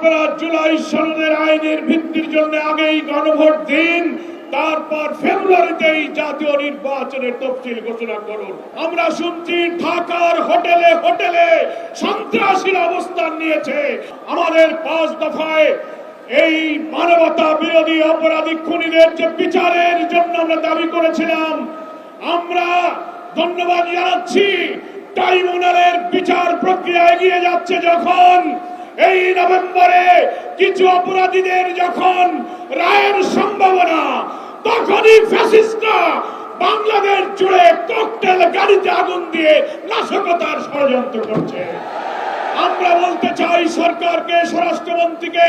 আপনারা জুলাই সনদের আইনের ভিত্তির জন্য আগেই গণভোট দিন, তারপর জাতীয় নির্বাচনের তফসিল ঘোষণা করুন। আমরা শুনছি ঢাকার হোটেলে হোটেলে সন্ত্রাসীর অবস্থান নিয়েছে। আমাদের পাঁচ দফায় এই মানবতা বিরোধী অপরাধী খুনিদের যে বিচারের জন্য আমরা দাবি করেছিলাম, আমরা ধন্যবাদ জানাচ্ছি। ট্রাইব্যুনালের বিচার প্রক্রিয়া এগিয়ে যাচ্ছে যখন এই নভেম্বরে কিছু অপরাধীদের যখন রায়ের সম্ভাবনা, তখনই ফ্যাসিস্টরা বাংলাদেশ জুড়ে ককটেল গাড়িতে আগুন দিয়ে নাশকতার ষড়যন্ত্র করছে। আমরা বলতে চাই সরকারকে, স্বরাষ্ট্রমন্ত্রীকে,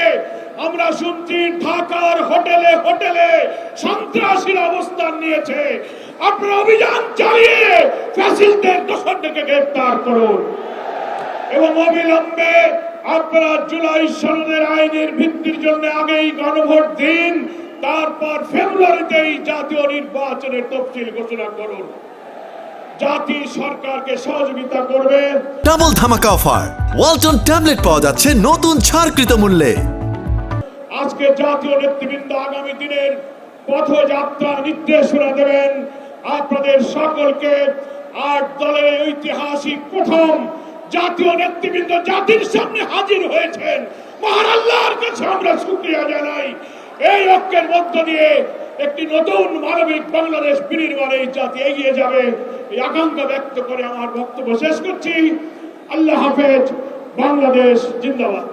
আমরা শুনছি ঢাকার হোটেলে হোটেলে সন্ত্রাসীর অবস্থান নিয়েছে। আপনারা অভিযান চালিয়ে ফ্যাসিস্টদের দোষরদেরকে গ্রেফতার করুন। এবং অবিলম্বে আপনারা জুলাই সনদের আইনের ভিত্তির জন্য আগেই গণভোট দিন তারপর ফেব্রুয়ারিতেই জাতীয় নির্বাচনের তফসিল ঘোষণা করুন। জাতি সরকারকে সহযোগিতা করবে। ডাবল ধামাকা অফার। ওয়ালটন ট্যাবলেট পাওয়া যাচ্ছে নতুন ছাড়কৃত মূল্যে। আজকে জাতীয় নেতৃবৃন্দ আগামী দিনের পথযাত্রা নির্দেশনা দেবেন। আপনাদের সকলকে আট দলের ঐতিহাসিক প্রথম জাতীয় নেতৃবৃন্দ জাতির সামনে হাজির হয়েছেন। মহান আল্লাহর কাছে আমরা শুক্রিয়া জানাই। এই ঐক্যের মধ্য দিয়ে একটি নতুন মানবিক বাংলাদেশ বিনির্মাণে এই জাতি এগিয়ে যাবে। এই আকাঙ্ক্ষা ব্যক্ত করে আমার বক্তব্য শেষ করছি। আল্লাহ হাফেজ, বাংলাদেশ জিন্দাবাদ।